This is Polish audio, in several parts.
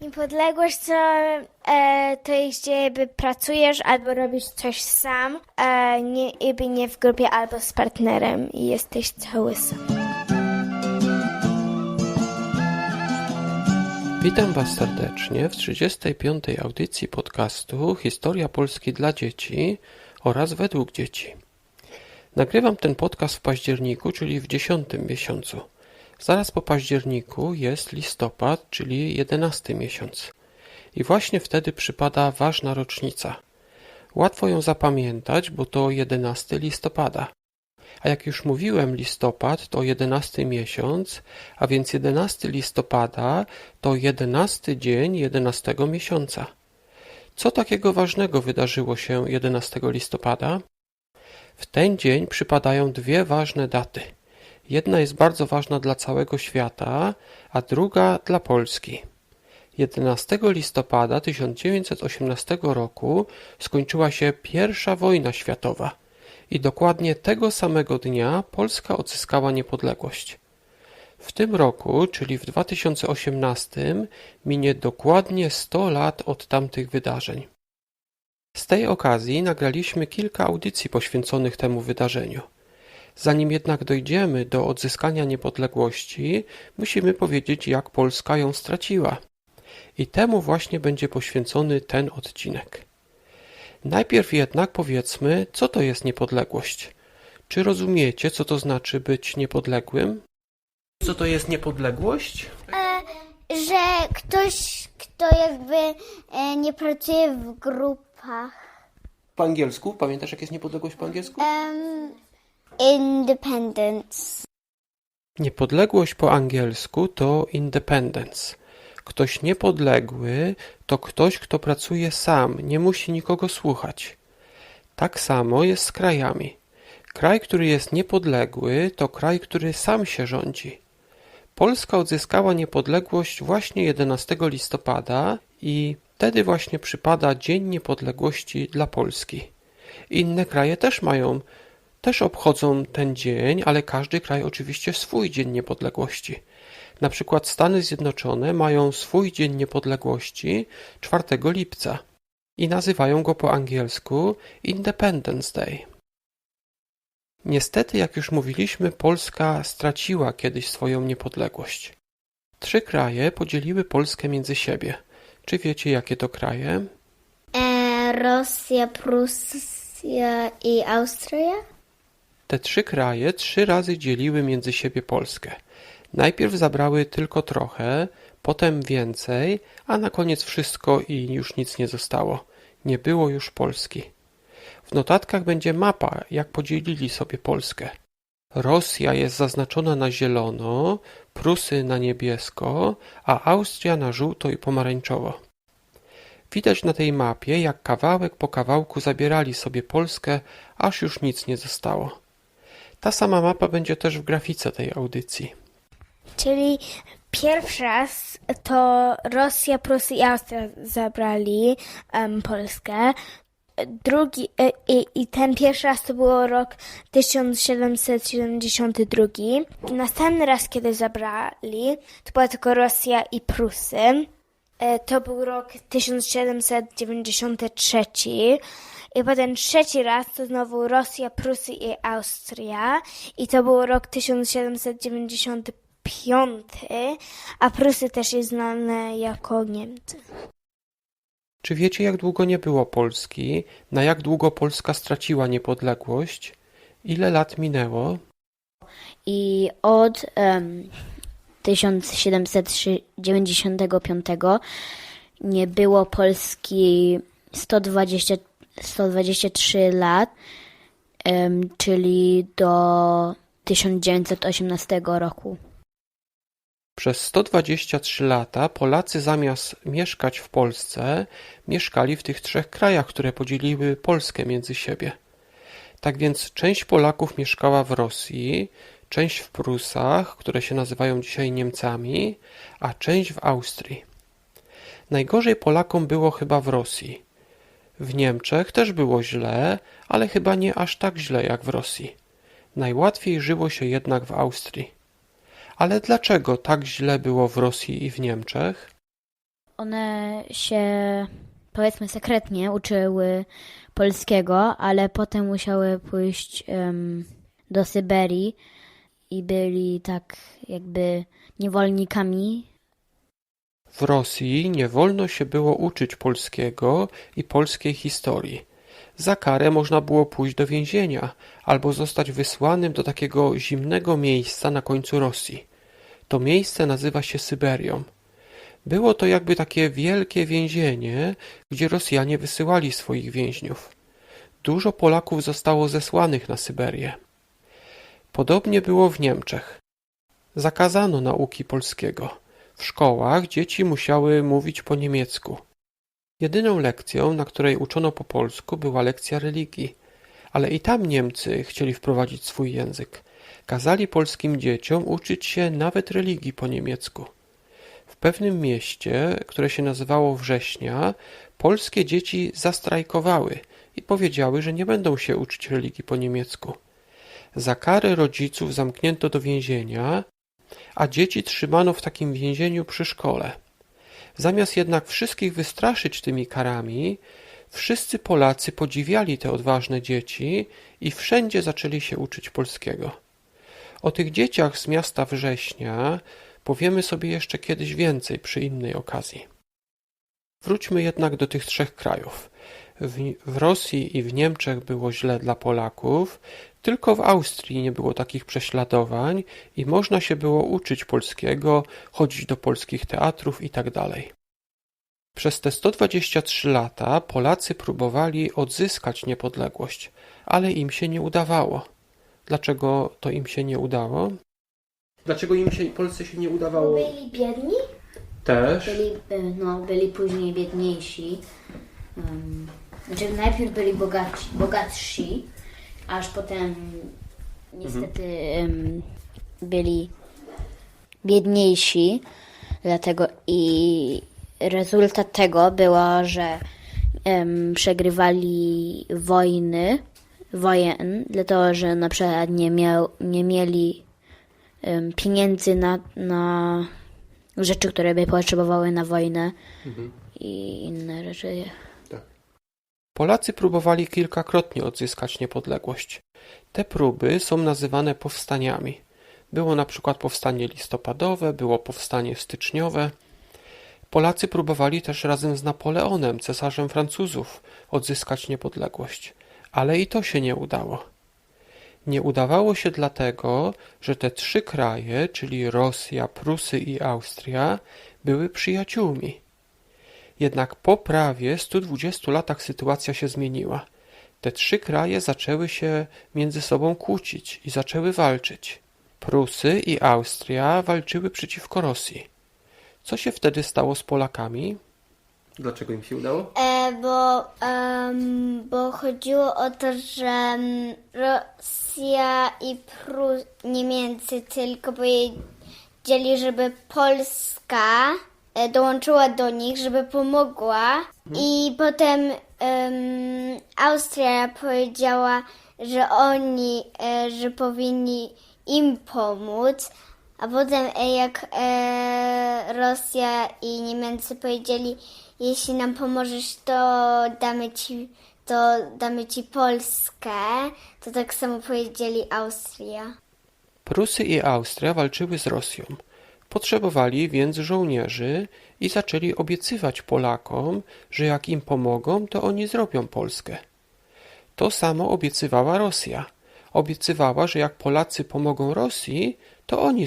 Niepodległość to, e, to jest, jakby pracujesz albo robisz coś sam, e, nie, jakby nie w grupie albo z partnerem i jesteś cały sam. Witam Was serdecznie w 35. audycji podcastu Historia Polski dla dzieci oraz według dzieci. Nagrywam ten podcast w październiku, czyli w dziesiątym miesiącu. Zaraz po październiku jest listopad, czyli jedenasty miesiąc. I właśnie wtedy przypada ważna rocznica. Łatwo ją zapamiętać, bo to 11 listopada. A jak już mówiłem, listopad to 11 miesiąc, a więc 11 listopada to 11 dzień 11 miesiąca. Co takiego ważnego wydarzyło się 11 listopada? W ten dzień przypadają dwie ważne daty. Jedna jest bardzo ważna dla całego świata, a druga dla Polski. 11 listopada 1918 roku skończyła się pierwsza wojna światowa i dokładnie tego samego dnia Polska odzyskała niepodległość. W tym roku, czyli w 2018, minie dokładnie 100 lat od tamtych wydarzeń. Z tej okazji nagraliśmy kilka audycji poświęconych temu wydarzeniu. Zanim jednak dojdziemy do odzyskania niepodległości, musimy powiedzieć, jak Polska ją straciła. I temu właśnie będzie poświęcony ten odcinek. Najpierw jednak powiedzmy, co to jest niepodległość. Czy rozumiecie, co to znaczy być niepodległym? Co to jest niepodległość? E, że ktoś, kto jakby e, nie pracuje w grupach. Po angielsku? Pamiętasz, jak jest niepodległość po angielsku? Um, independence. Niepodległość po angielsku to independence. Ktoś niepodległy to ktoś, kto pracuje sam, nie musi nikogo słuchać. Tak samo jest z krajami. Kraj, który jest niepodległy, to kraj, który sam się rządzi. Polska odzyskała niepodległość właśnie 11 listopada i wtedy właśnie przypada Dzień Niepodległości dla Polski. Inne kraje też mają, też obchodzą ten dzień, ale każdy kraj oczywiście swój Dzień Niepodległości. Na przykład Stany Zjednoczone mają swój Dzień Niepodległości 4 lipca i nazywają go po angielsku Independence Day. Niestety, jak już mówiliśmy, Polska straciła kiedyś swoją niepodległość. Trzy kraje podzieliły Polskę między siebie. Czy wiecie, jakie to kraje? E, Rosja, Prusja i Austria? Te trzy kraje trzy razy dzieliły między siebie Polskę. Najpierw zabrały tylko trochę, potem więcej, a na koniec wszystko i już nic nie zostało. Nie było już Polski. W notatkach będzie mapa, jak podzielili sobie Polskę. Rosja jest zaznaczona na zielono, Prusy na niebiesko, a Austria na żółto i pomarańczowo. Widać na tej mapie, jak kawałek po kawałku zabierali sobie Polskę, aż już nic nie zostało. Ta sama mapa będzie też w grafice tej audycji. Czyli pierwszy raz to Rosja, Prusy i Austria zabrali em, Polskę. Drugi, e, i, i ten pierwszy raz to było rok 1772. Następny raz, kiedy zabrali, to była tylko Rosja i Prusy. E, To był rok 1793. I potem trzeci raz to znowu Rosja, Prusy i Austria. I to był rok 1795, a Prusy też jest znane jako Niemcy. Czy wiecie, jak długo nie było Polski? Na jak długo Polska straciła niepodległość? Ile lat minęło? I od em, 1795 nie było Polski 120, 123 lat, czyli do 1918 roku. Przez 123 lata Polacy zamiast mieszkać w Polsce, mieszkali w tych trzech krajach, które podzieliły Polskę między siebie. Tak więc część Polaków mieszkała w Rosji, część w Prusach, które się nazywają dzisiaj Niemcami, a część w Austrii. Najgorzej Polakom było chyba w Rosji. W Niemczech też było źle, ale chyba nie aż tak źle jak w Rosji. Najłatwiej żyło się jednak w Austrii. Ale dlaczego tak źle było w Rosji i w Niemczech? one się, powiedzmy, sekretnie uczyły polskiego, ale potem musiały pójść em, do Syberii i byli tak jakby niewolnikami. W Rosji nie wolno się było uczyć polskiego i polskiej historii. Za karę można było pójść do więzienia albo zostać wysłanym do takiego zimnego miejsca na końcu Rosji. To miejsce nazywa się Syberią. Było to jakby takie wielkie więzienie, gdzie Rosjanie wysyłali swoich więźniów. Dużo Polaków zostało zesłanych na Syberię. Podobnie było w Niemczech. Zakazano nauki polskiego. W szkołach dzieci musiały mówić po niemiecku. Jedyną lekcją, na której uczono po polsku, była lekcja religii, ale i tam Niemcy chcieli wprowadzić swój język. Kazali polskim dzieciom uczyć się nawet religii po niemiecku. W pewnym mieście, które się nazywało Września, polskie dzieci zastrajkowały i powiedziały, że nie będą się uczyć religii po niemiecku. Za karę rodziców zamknięto do więzienia, a dzieci trzymano w takim więzieniu przy szkole. Zamiast jednak wszystkich wystraszyć tymi karami, wszyscy Polacy podziwiali te odważne dzieci i wszędzie zaczęli się uczyć polskiego. O tych dzieciach z miasta Września powiemy sobie jeszcze kiedyś więcej przy innej okazji. Wróćmy jednak do tych trzech krajów. W, w Rosji i w Niemczech było źle dla Polaków, tylko w Austrii nie było takich prześladowań i można się było uczyć polskiego, chodzić do polskich teatrów itd. Przez te 123 lata Polacy próbowali odzyskać niepodległość, ale im się nie udawało. Dlaczego to im się nie udało? Dlaczego im się Polsce się nie udawało? Byli biedni? Też. Byli, no, byli później biedniejsi. Um, znaczy najpierw byli bogaci, bogatsi, aż potem niestety em, byli biedniejsi. Dlatego i rezultat tego było, że em, przegrywali wojny, wojen, dlatego że na przykład nie, miał, nie mieli em, pieniędzy na, na rzeczy, które by potrzebowały na wojnę i inne rzeczy. Polacy próbowali kilkakrotnie odzyskać niepodległość. Te próby są nazywane powstaniami. Było na przykład powstanie listopadowe, było powstanie styczniowe. Polacy próbowali też razem z Napoleonem, cesarzem Francuzów, odzyskać niepodległość, ale i to się nie udało. Nie udawało się dlatego, że te trzy kraje, czyli Rosja, Prusy i Austria, były przyjaciółmi. Jednak po prawie 120 latach sytuacja się zmieniła. Te trzy kraje zaczęły się między sobą kłócić i zaczęły walczyć. Prusy i Austria walczyły przeciwko Rosji. Co się wtedy stało z Polakami? Dlaczego im się udało? E, bo, em, bo chodziło o to, że Rosja i Prus, Niemcy tylko powiedzieli, żeby Polska dołączyła do nich, żeby pomogła. I potem em, Austria powiedziała, że oni, e, że powinni im pomóc. A potem e, jak e, Rosja i Niemcy powiedzieli, jeśli nam pomożesz, to damy ci, to damy ci Polskę, to tak samo powiedzieli Austria. Prusy i Austria walczyły z Rosją. Potrzebowali więc żołnierzy i zaczęli obiecywać Polakom, że jak im pomogą, to oni zrobią Polskę. To samo obiecywała Rosja. Obiecywała, że jak Polacy pomogą Rosji, to oni,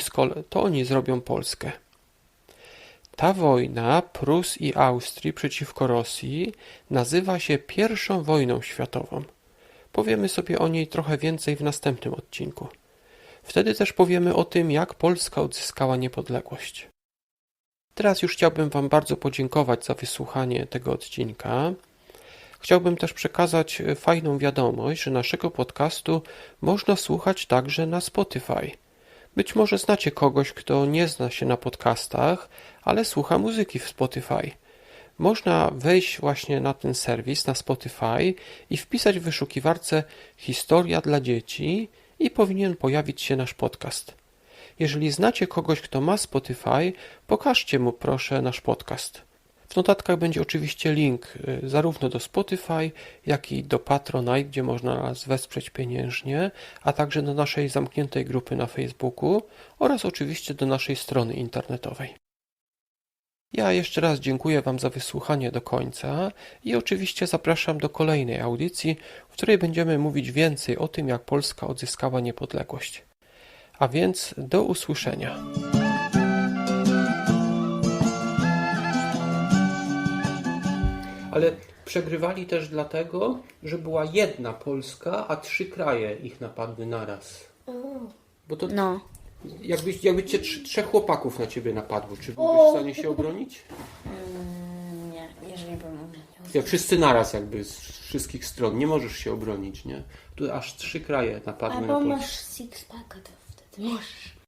to oni zrobią Polskę. Ta wojna Prus i Austrii przeciwko Rosji nazywa się pierwszą wojną światową. Powiemy sobie o niej trochę więcej w następnym odcinku. Wtedy też powiemy o tym, jak Polska odzyskała niepodległość. Teraz już chciałbym Wam bardzo podziękować za wysłuchanie tego odcinka. Chciałbym też przekazać e, fajną wiadomość, że naszego podcastu można słuchać także na Spotify. Być może znacie kogoś, kto nie zna się na podcastach, ale słucha muzyki w Spotify. Można wejść właśnie na ten serwis na Spotify i wpisać w wyszukiwarce Historia dla dzieci i powinien pojawić się nasz podcast. Jeżeli znacie kogoś, kto ma Spotify, pokażcie mu proszę nasz podcast. W notatkach będzie oczywiście link y, zarówno do Spotify, jak i do Patronite, gdzie można nas wesprzeć pieniężnie, a także do naszej zamkniętej grupy na Facebooku oraz oczywiście do naszej strony internetowej. Ja jeszcze raz dziękuję Wam za wysłuchanie do końca i oczywiście zapraszam do kolejnej audycji, w której będziemy mówić więcej o tym, jak Polska odzyskała niepodległość. A więc do usłyszenia. Ale przegrywali też dlatego, że była jedna Polska, a trzy kraje ich napadły naraz. Bo to No. Jakby, jakby cię trz- trzech chłopaków na ciebie napadło, czy byłbyś w stanie się obronić? Nie, jeżeli bym Jak wszyscy naraz jakby z wszystkich stron, nie możesz się obronić, nie? Tu aż trzy kraje napadły na Albo Polskę. masz six-packa, to wtedy możesz.